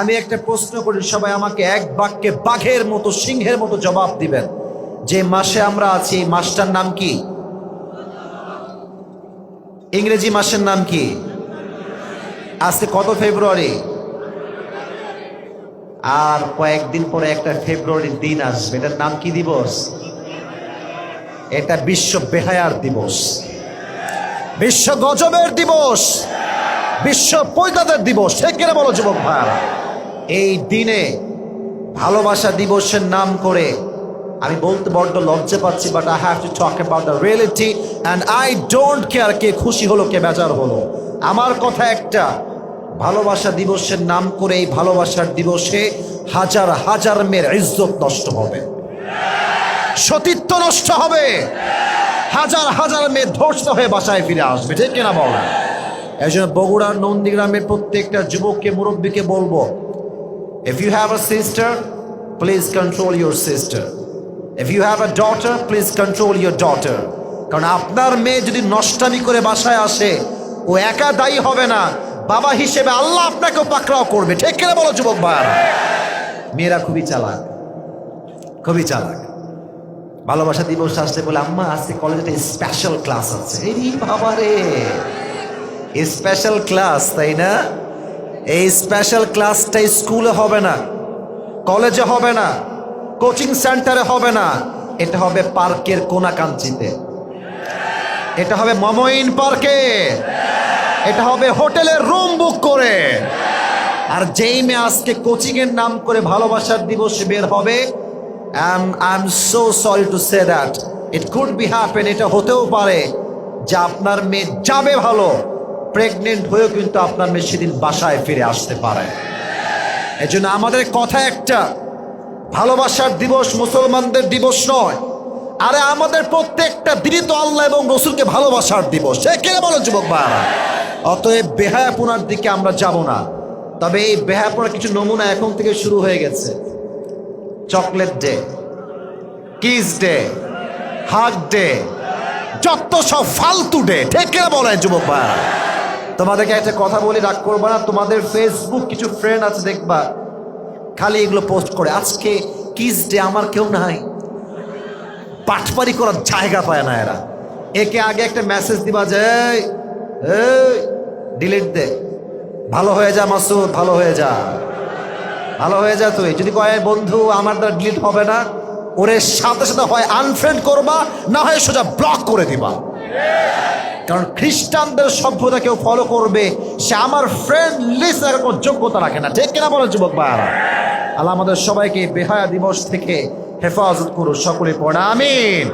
আমি একটা প্রশ্ন করি, সবাই আমাকে এক বাক্যে বাঘের মতো, সিংহের মতো জবাব দিবেন। যে মাসে আমরা আছি মাসটার নাম কি? ইংরেজি মাসের নাম কি? আজকে কত ফেব্রুয়ারি? আর কয়েকদিন পরে একটা ফেব্রুয়ারির দিন আসবে। এটার নাম কি দিবস? এটা বিশ্ব বেহায়ার দিবস। বিশ্ব গজবের দিবস। বিশ্ব পৈতাদের দিবস। ঠিক কিনা বলো, যুবক ভাইয়ারা? এই দিনে ভালোবাসা দিবসের নাম করে আমি বলতে বড্ড লজ্জা পাচ্ছি but I have to talk about the reality and I don't care কে খুশি হলো, কে বেজার হলো। আমার কথা একটা, ভালোবাসা দিবসের নাম করে এই ভালোবাসার দিবসে হাজার হাজার মেয়ের ইজ্জত নষ্ট হবে। সতীত্ব নষ্ট হবে। হাজার হাজার মেয়ে ধর্ষিত হয়ে বাসায় ফিরে আসবে, ঠিক কিনা বলেন? এই জন্য বগুড়ার নন্দীগ্রামের প্রত্যেকটা যুবককে, মুরব্বীকে বলব if you have a sister please control your sister if you have a daughter please control your daughter কারণ আপনার মেয়ে যদি নষ্টামি করে বাসায় আসে, ও একা দায়ী হবে না। বাবা হিসেবে আল্লাহ আপনাকেও পাকড়াও করবে। ঠিক কিনা বলো, যুবক ভাইয়ারা? মেয়েরা খুবই চালাক। খুবই চালাক। ভালোবাসা দিবস আসছে বলে, আম্মা, আজকে কলেজে একটা স্পেশাল ক্লাস আছে। বাবা রে স্পেশাল ক্লাস তাই না? এই স্পেশাল ক্লাসটা স্কুলে হবে না কলেজে হবে না কোচিং সেন্টারে হবে না। এটা হবে পার্কের কোনাকাঞ্চিতে। এটা হবে মমইন পার্কে এটা হবে হোটেলের রুম বুক করে। আর যেই মেয়ে আজকে কোচিং এর নাম করে ভালোবাসার দিবস বের হবে I am so sorry to say that it could be happen এটা হতেও পারে। যে আপনার মেয়ে যাবে ভালো। প্রেগনেন্ট হয়েও কিন্তু আপনার মেয়ে সেদিন বাসায় ফিরে আসতে পারে। এজন্য আমাদের কথা একটা, ভালোবাসার দিবস মুসলমানদের দিবস নয়, আরে আমাদের প্রত্যেকটা দিনই তো আল্লাহ এবং রসুলকে ভালোবাসার দিবস। সে কে বলো যুবক ভাইয়ারা? অতএব বেহায়াপনার দিকে আমরা যাব না। তবে এই বেহায়াপনার কিছু নমুনা এখন থেকে শুরু হয়ে গেছে। Chocolate day, kiss day, hug day, যত সব ফালতু ডে, ঠিক বলে যুবক ভাইয়ারা। তোমাদেরকে একটা কথা বলি, রাগ করব না। তোমাদের ফেসবুক কিছু ফ্রেন্ড আছে, দেখবা। খালি এগুলো পোস্ট করে, আজকে কিস ডে আমার কেউ নাই। পাটপারি করার জায়গা পায় না এরা। একে আগে একটা মেসেজ দিবা যে ডিলিট দে। ভালো হয়ে যা মাসুদ, ভালো হয়ে যা। ভালো হয়ে যা তুই। যদি কয়, বন্ধু, আমার দ্বারা ডিলিট হবে না, ওরে সাথে সাথে হয় আনফ্রেন্ড করবা, না হয় সোজা ব্লক করে দিবা। কারণ খ্রিস্টানদের সভ্যতা কেউ ফলো করবে, সে আমার ফ্রেন্ড লিস্ট রাখার যোগ্যতা রাখে না। ঠিক কিনা বলে যুবক ভাইয়ারা? আল্লাহ আমাদের সবাইকে বেহায়া দিবস থেকে হেফাজত করুন, সকলে পড়া, আমিন।